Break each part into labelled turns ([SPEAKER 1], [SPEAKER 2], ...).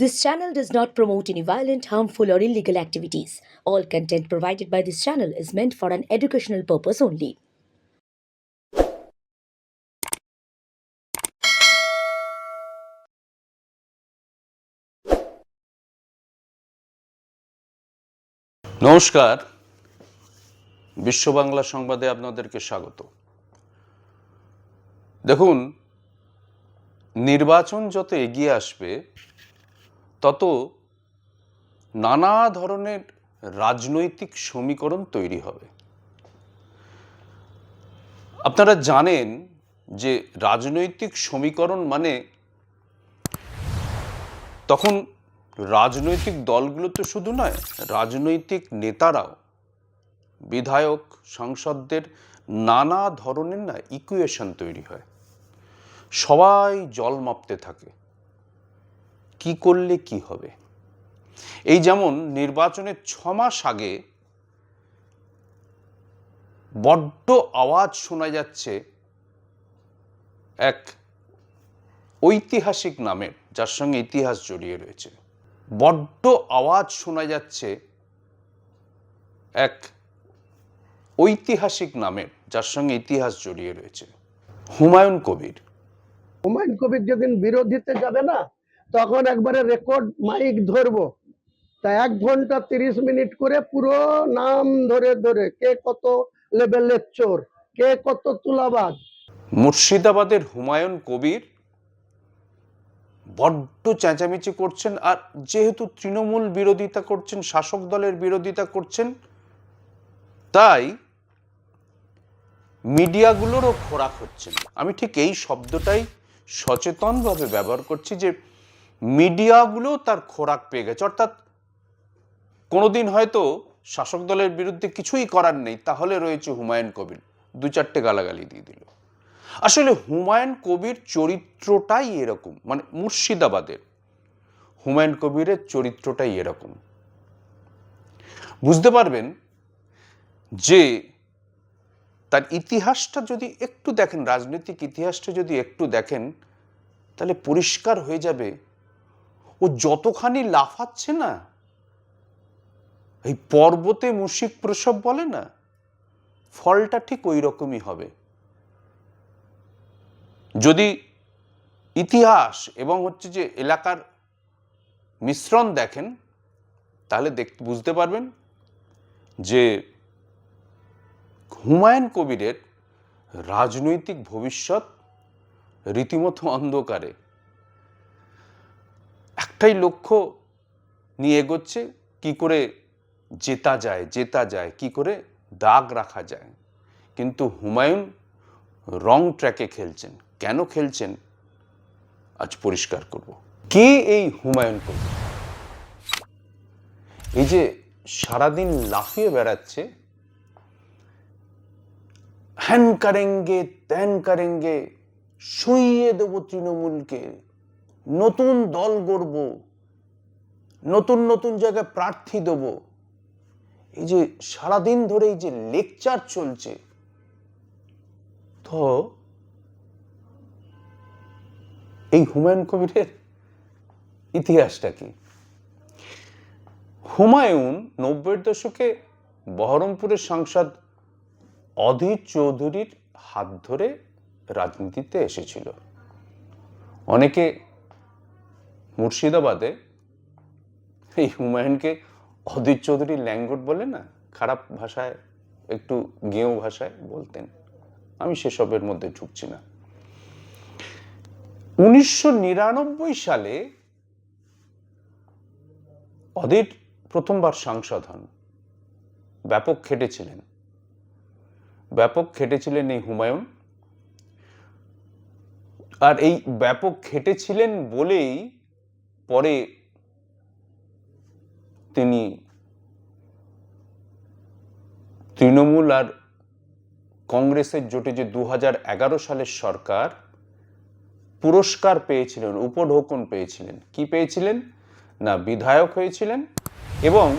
[SPEAKER 1] This channel does not promote any violent, harmful, or illegal activities. All content provided by this channel is meant for an educational purpose only.
[SPEAKER 2] নমস্কার বিশ্ব বাংলা সংবাদে আপনাদেরকে স্বাগত দেখুন নির্বাচন যত এগিয়ে আসবে তত নানা ধরনের রাজনৈতিক সমীকরণ তৈরি হবে। আপনারা জানেন যে রাজনৈতিক সমীকরণ মানে তখন রাজনৈতিক দলগুলো তো শুধু নয়, রাজনৈতিক নেতারাও, বিধায়ক, সাংসদদের নানা ধরনের না ইকুয়েশন তৈরি হয়। সবাই জল মাপতে থাকে। কি করলে কি হবে? এই যেমন নির্বাচনের ছ মাস আগে বড্ড আওয়াজ শোনা যাচ্ছে এক ঐতিহাসিক নামের যার সঙ্গে ইতিহাস জড়িয়ে রয়েছে। বড্ড আওয়াজ শোনা যাচ্ছে এক ঐতিহাসিক নামের যার সঙ্গে ইতিহাস জড়িয়ে রয়েছে। হুমায়ুন কবির।
[SPEAKER 3] হুমায়ুন কবির যেদিন বিরোধীতে যাবে না তখন একবারে রেকর্ড মাইক ধরবো। তা এক ঘণ্টা তিরিশ মিনিট করে পুরো নাম ধরে ধরে কে কত লেভেলের চোর, কে কত তুলাবাদ
[SPEAKER 2] মুর্শিদাবাদের হুমায়ুন কবির বড্ড চেঁচামেচি করছেন আর যেহেতু তৃণমূল বিরোধিতা করছেন, শাসক দলের বিরোধিতা করছেন, তাই মিডিয়াগুলোরও খোরাক হচ্ছেন আমি ঠিক এই শব্দটাই সচেতনভাবে ব্যবহার করছি যে মিডিয়াগুলো তার খোরাক পেয়ে গেছে। অর্থাৎ কোনোদিন হয়তো শাসক দলের বিরুদ্ধে কিছুই করার নেই, তাহলে রয়েছে হুমায়ুন কবির। দু চারটে গালাগালি দিয়ে দিল। আসলে হুমায়ুন কবির চরিত্রটাই এরকম মানে মুর্শিদাবাদের। হুমায়ুন কবিরের চরিত্রটাই এরকম। বুঝতে পারবেন যে তার ইতিহাসটা যদি একটু দেখেন, রাজনৈতিক ইতিহাসটা যদি একটু দেখেন, তাহলে পরিষ্কার হয়ে যাবে যতখানি লাফাচ্ছে না, এই পর্বতে মুশিক প্রসব বলে না, ফলটা ঠিক ওই রকমই হবে। যদি ইতিহাস এবং হচ্ছে যে এলাকার মিশ্রণ দেখেন, তাহলে দেখ বুঝতে পারবেন যে হুমায়ুন কবিরের রাজনৈতিক ভবিষ্যৎ রীতিমতো অন্ধকারে। একটাই লক্ষ্য নিয়ে এগোচ্ছে, কি করে জেতা যায় জেতা যায়, কি করে দাগ রাখা যায়। কিন্তু হুমায়ুন রং ট্র্যাকে খেলছেন। কেন খেলছেন? আজ পরিষ্কার করব। কে এই হুমায়ুন কবির এই যে সারাদিন লাফিয়ে বেড়াচ্ছে, হ্যান কারেঙ্গে, ত্যান কারেঙ্গে শুইয়ে দেবো তৃণমূলকে। নতুন দল গড়ব, নতুন নতুন জায়গায় প্রার্থী দেব। এই যে সারাদিন ধরে এই যে লেকচার চলছে, তো এই হুমায়ুন কবিরের ইতিহাসটা কি? হুমায়ুন নব্বইয়ের দশকে বহরমপুরের সাংসদ অধীর চৌধুরীর হাত ধরে রাজনীতিতে এসেছিল। অনেকে মুর্শিদাবাদে এই হুমায়ুনকে অধীর চৌধুরীর ল্যাঙ্গুট বলে না, খারাপ ভাষায়, একটু গেঁয়ো ভাষায় বলতেন। আমি সেসবের মধ্যে ঢুকছি না। উনিশশো নিরানব্বই সালে অধীর প্রথমবার সাংসদ হন। ব্যাপক খেটেছিলেন। ব্যাপক খেটেছিলেন এই হুমায়ুন। আর এই ব্যাপক খেটেছিলেন বলেই পরে তিনি তৃণমূল আর কংগ্রেসের জোটে যে দু হাজার এগারো সালের সরকার, পুরস্কার পেয়েছিলেন, উপঢৌকন পেয়েছিলেন। কি পেয়েছিলেন? না, বিধায়ক হয়েছিলেন এবং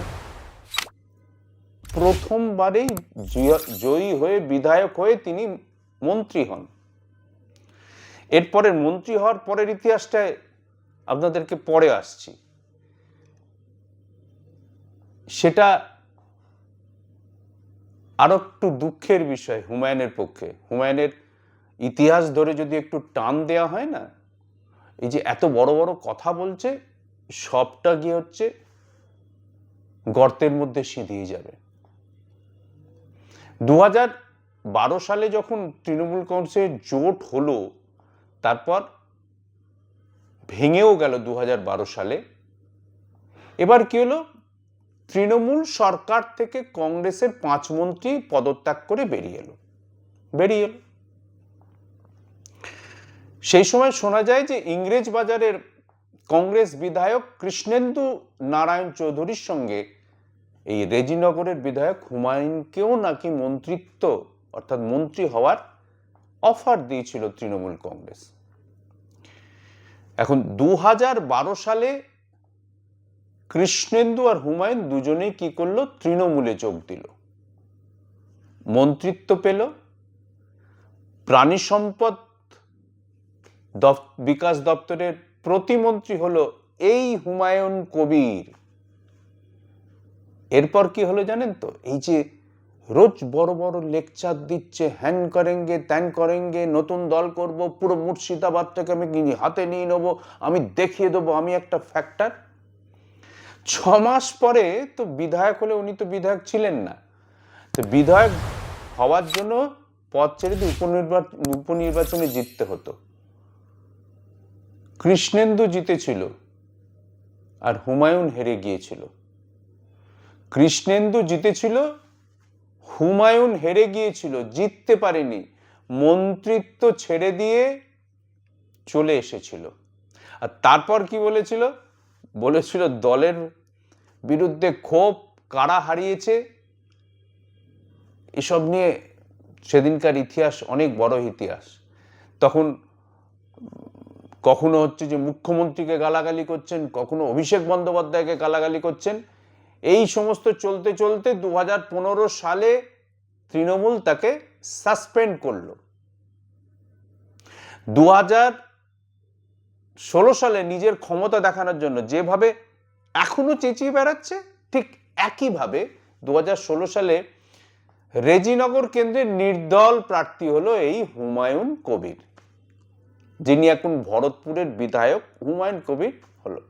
[SPEAKER 2] প্রথমবারেই জয়- হয়ে বিধায়ক হয়ে তিনি মন্ত্রী হন। এরপরের মন্ত্রী হওয়ার পরের ইতিহাসটায় আপনাদেরকে পরে আসছি। সেটা আরও একটু দুঃখের বিষয় হুমায়ুনের পক্ষে। হুমায়ুনের ইতিহাস ধরে যদি একটু টান দেওয়া হয় না, এই যে এত বড় বড় কথা বলছে, সবটা গিয়ে হচ্ছে গর্তের মধ্যে সিঁধিয়ে যাবে। দু বারো সালে যখন তৃণমূল কংগ্রেসের জোট হলো, তারপর ভেঙেও গেল দু সালে। এবার কি হলো? তৃণমূল সরকার থেকে কংগ্রেসের পাঁচ মন্ত্রী পদত্যাগ করে বেরিয়ে এলো। বেরিয়ে এলো। সেই সময় শোনা যায় যে ইংরেজ বাজারের কংগ্রেস বিধায়ক কৃষ্ণেন্দু নারায়ণ চৌধুরীর সঙ্গে এই রেজিনগরের বিধায়ক হুমায়ুনকেও নাকি মন্ত্রিত্ব, অর্থাৎ মন্ত্রী হওয়ার অফার দিয়েছিল তৃণমূল কংগ্রেস। এখন দু হাজার বারো সালে কৃষ্ণেন্দু আর হুমায়ুন দুজনেই কি করল? তৃণমূলে যোগ দিল। মন্ত্রিত্ব পেল। প্রাণী সম্পদ বিকাশ দপ্তরের প্রতিমন্ত্রী হলো এই হুমায়ুন কবির। এরপর কি হলো জানেন তো? এই যে রোজ বড় বড় লেকচার দিচ্ছে হ্যান করেঙ্গে, ত্যান করেঙ্গে, নতুন দল করব, পুরো মুর্শিদাবাদটাকে আমি হাতে নিয়ে নেব, আমি দেখিয়ে দেবো, আমি একটা ফ্যাক্টর ছ মাস পরে তো বিধায়ক হলে উনি তো বিধায়ক ছিলেন না। তো বিধায়ক হওয়ার জন্য পদ ছেড়ে দিয়ে উপনির্বাচন উপনির্বাচনে জিততে হতো। কৃষ্ণেন্দু জিতেছিল আর হুমায়ুন হেরে গিয়েছিল। কৃষ্ণেন্দু জিতেছিল হুমায়ুন হেরে গিয়েছিল, জিততে পারেনি, মন্ত্রিত্ব ছেড়ে দিয়ে চলে এসেছিল। আর তারপর কি বলেছিল? বলেছিল, দলের বিরুদ্ধে ক্ষোভ কারা হারিয়েছে? এসব নিয়ে সেদিনকার ইতিহাস অনেক বড় ইতিহাস। তখন কখনো হচ্ছে যে মুখ্যমন্ত্রীকে গালাগালি করছেন, কখনো অভিষেক বন্দ্যোপাধ্যায়কে গালাগালি করছেন এই সমস্ত চলতে চলতে দু হাজার পনেরো সালে তৃণমূল তাকে সাসপেন্ড করল। দু ষোলো সালে নিজের ক্ষমতা দেখানোর জন্য যেভাবে এখনও চেঁচিয়ে বেড়াচ্ছে, ঠিক একইভাবে দু সালে রেজিনগর কেন্দ্রের নির্দল প্রার্থী হলো এই হুমায়ুন কবির, যিনি এখন ভরতপুরের বিধায়ক। হুমায়ুন কবির হলো।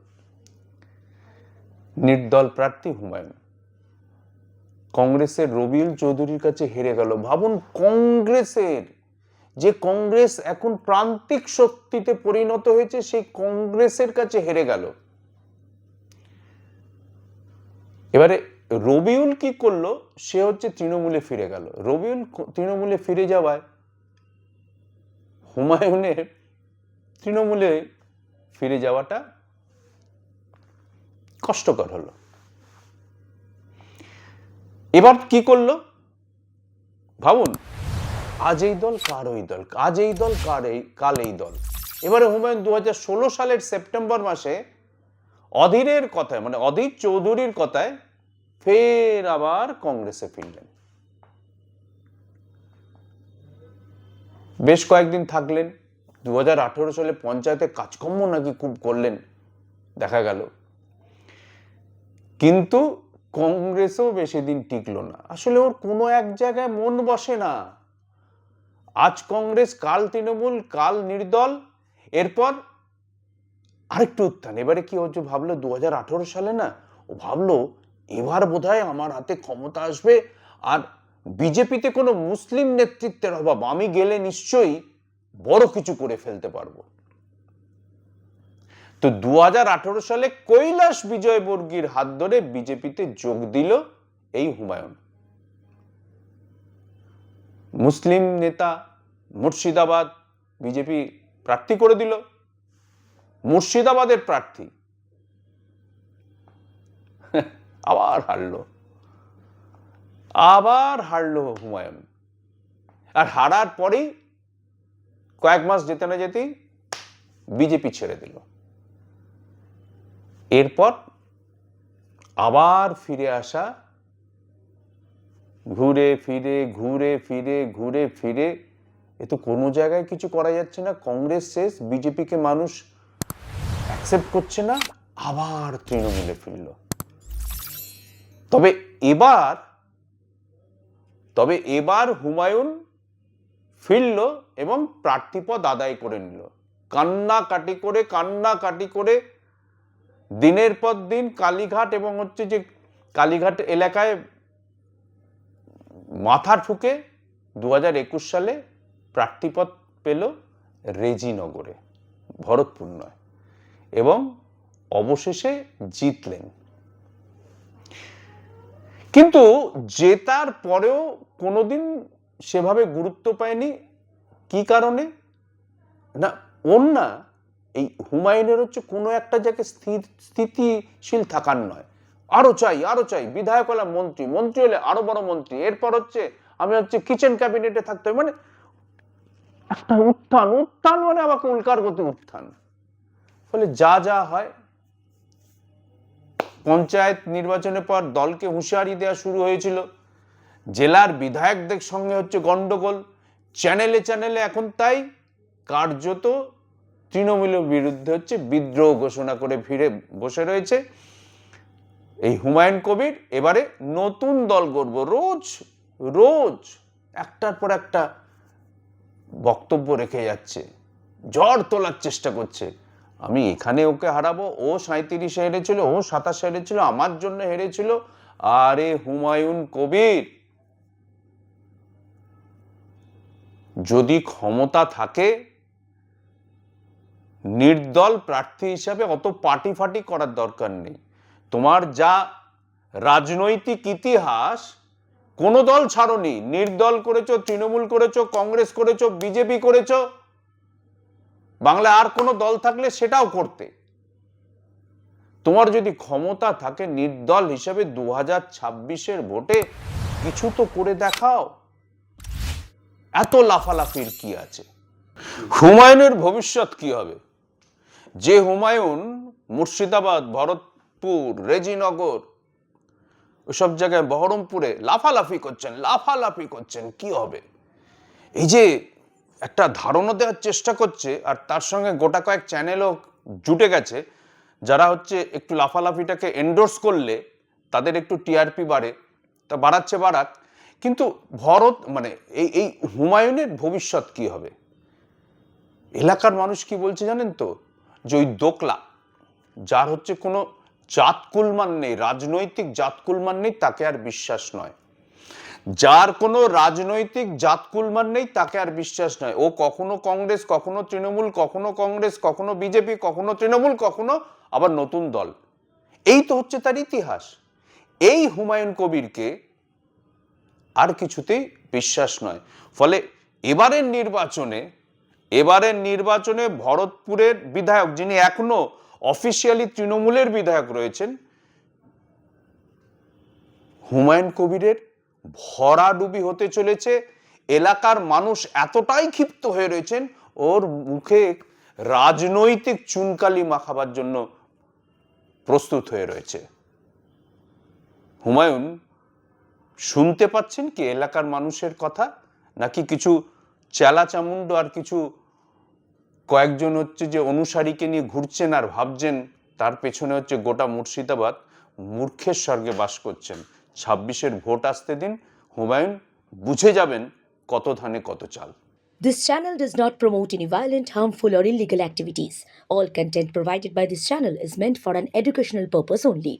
[SPEAKER 2] নির্দল প্রার্থী হুমায়ুন। কংগ্রেসের রবিউল চৌধুরীর কাছে হেরে গেল। ভাবুন কংগ্রেসের, যে কংগ্রেস এখন প্রান্তিক শক্তিতে পরিণত হয়েছে, সেই কংগ্রেসের কাছে হেরে গেল। এবারে রবিউল কি করল? সে হচ্ছে তৃণমূলে ফিরে গেল। রবিউল তৃণমূলে ফিরে যাওয়ায় হুমায়ুনের তৃণমূলে ফিরে যাওয়াটা কষ্টকর হলো। এবার কি করল? ভাবুন, আজ এই দল, কার ওই দল? আজ এই দল, কার এই, কাল এই দল? এবারে হুমায়ুন দু হাজার ষোলো সালের সেপ্টেম্বর মাসে অধীরের কথায় মানে অধীর চৌধুরীর কথায় ফের আবার কংগ্রেসে ফিরলেন। বেশ কয়েকদিন থাকলেন। দু হাজার আঠারো সালে পঞ্চায়েতে কাজকর্ম নাকি খুব করলেন, দেখা গেল। কিন্তু কংগ্রেসও বেশি দিন টিকলো না। আসলে ওর কোনো এক জায়গায় মন বসে না। আজ কংগ্রেস, কাল তৃণমূল, কাল নির্দল। এরপর আরেকটু উত্থান। এবারে কি হচ্ছে ভাবলো দু হাজার আঠারো সালে না, ও ভাবলো এবার বোধহয় আমার হাতে ক্ষমতা আসবে। আর বিজেপিতে কোনো মুসলিম নেতৃত্বের অভাব, আমি গেলে নিশ্চয়ই বড় কিছু করে ফেলতে পারব। তো দু হাজার আঠেরো সালে কৈলাস বিজয়বর্গীর হাত ধরে বিজেপিতে যোগ দিল এই হুমায়ুন। মুসলিম নেতা মুর্শিদাবাদ বিজেপি প্রার্থী করে দিল। মুর্শিদাবাদের প্রার্থী। আবার হারলো। আবার হারলো হুমায়ুন। আর হারার পরেই কয়েক মাস যেতে না যেতেই বিজেপি ছেড়ে দিল। এরপর আবার ফিরে আসা, ঘুরে ফিরে ঘুরে ফিরে ঘুরে ফিরে, এ তো কোনো জায়গায় কিছু করা যাচ্ছে না। কংগ্রেস শেষ, বিজেপিকে মানুষ অ্যাকসেপ্ট করছে না, আবার তৃণমূলে ফিরল। তবে এবার তবে এবার হুমায়ুন ফিরল এবং প্রার্থীপদ আদায় করে নিল। কান্নাকাটি করে কান্নাকাটি করে দিনের পর দিন কালীঘাট এবং হচ্ছে যে কালীঘাট এলাকায় মাথা ঠুকে দু হাজার একুশ সালে প্রার্থীপদ পেল রেজিনগরে, ভরতপুর নয়, এবং অবশেষে জিতলেন। কিন্তু জেতার পরেও কোনোদিন সেভাবে গুরুত্ব পায়নি, কি কারণে? না, ওর না এই হুমায়ুনের হচ্ছে কোনো একটা জায়গায় স্থির, স্থিতিশীল থাকার নয়। আরও চাই আরও চাই, বিধায়ক হলাম মন্ত্রী মন্ত্রী হলে আরও বড় মন্ত্রী। এরপর হচ্ছে আমি হচ্ছে কিচেন ক্যাবিনেটে থাকতে হবে। মানে একটা উত্থান উত্থান মানে আমাকে উল্কার গতি উত্থান। ফলে যা যা হয়, পঞ্চায়েত নির্বাচনের পর দলকে হুঁশিয়ারি দেওয়া শুরু হয়েছিল। জেলার বিধায়কদের সঙ্গে হচ্ছে গন্ডগোল। চ্যানেলে চ্যানেলে এখন তাই কার্যত তৃণমূলের বিরুদ্ধে হচ্ছে বিদ্রোহ ঘোষণা করে ফিরে বসে রয়েছে। এই হুমায়ুন কবির এবারে নতুন দল গড়ব, রোজ রোজ একটার পর একটা বক্তব্য রেখে যাচ্ছে, ঝড় তোলার চেষ্টা করছে। আমি এখানে ওকে হারাবো, ও সাঁত্রিশে হেরেছিল, ও সাতাশে হেরেছিল, আমার জন্য হেরেছিল। আরে হুমায়ুন কবির, যদি ক্ষমতা থাকে নির্দল প্রার্থী হিসাবে অত পার্টি ফাটি করার দরকার নেই। তোমার যা রাজনৈতিক ইতিহাস, কোন দল ছাড়নি। নির্দল করেছ, তৃণমূল করেছ, কংগ্রেস করেছ, বিজেপি করেছ। বাংলায় আর কোনো দল থাকলে সেটাও করতে। তোমার যদি ক্ষমতা থাকে নির্দল হিসেবে দু হাজার ছাব্বিশের ভোটে, কিছু তো করে দেখাও। এত লাফালাফির কি আছে? হুমায়ুনের ভবিষ্যৎ কি হবে? যে হুমায়ুন, মুর্শিদাবাদ, ভরতপুর, রেজিনগর ওসব জায়গায় বহরমপুরে লাফালাফি করছেন লাফালাফি করছেন, কি হবে? এই যে একটা ধারণা দেওয়ার চেষ্টা করছে, আর তার সঙ্গে গোটা কয়েক চ্যানেলও জুটে গেছে, যারা হচ্ছে একটু লাফালাফিটাকে এন্ডোর্স করলে, তাদের একটু টিআরপি বাড়ে, তা বাড়াচ্ছে বাড়াক, কিন্তু ভরত মানে এই এই হুমায়ুনের ভবিষ্যৎ কি হবে? এলাকার মানুষ কি বলছে জানেন তো? যে ওই দোকলা যার হচ্ছে কোনো জাতকুলমান নেই, রাজনৈতিক জাতকুলমান নেই, তাকে আর বিশ্বাস নয়। যার কোনো রাজনৈতিক জাতকুলমান নেই, তাকে আর বিশ্বাস নয়। ও কখনো কংগ্রেস, কখনো তৃণমূল, কখনো কংগ্রেস, কখনো বিজেপি, কখনো তৃণমূল, কখনো আবার নতুন দল। এই তো হচ্ছে তার ইতিহাস। এই হুমায়ুন কবিরকে আর কিছুতেই বিশ্বাস নয়। ফলে এবারের নির্বাচনে এবারের নির্বাচনে ভরতপুরের বিধায়ক, যিনি এখনও অফিসিয়ালি তৃণমূলের বিধায়ক রয়েছেন, হুমায়ুন কবিরের ভরাডুবি হতে চলেছে। এলাকার মানুষ এতটাই ক্ষিপ্ত হয়ে রয়েছেন, ওর মুখে রাজনৈতিক চুনকালি মাখাবার জন্য প্রস্তুত হয়ে রয়েছে। হুমায়ুন, শুনতে পাচ্ছেন কি এলাকার মানুষের কথা? নাকি কিছু চেলা চামুন্ড আর কিছু কয়েকজন হচ্ছে যে অনুসারীকে নিয়ে ঘুরছেন আর ভাবছেন তার পেছনে হচ্ছে গোটা মুর্শিদাবাদ মূর্খের স্বর্গে বাস করছেন ছাব্বিশের ভোট আসতে দিন হুমায়ুন বুঝে যাবেন কত ধানে কত চাল
[SPEAKER 1] This channel does not promote any violent, harmful, or illegal activities. All content provided by this channel is meant for an educational purpose only.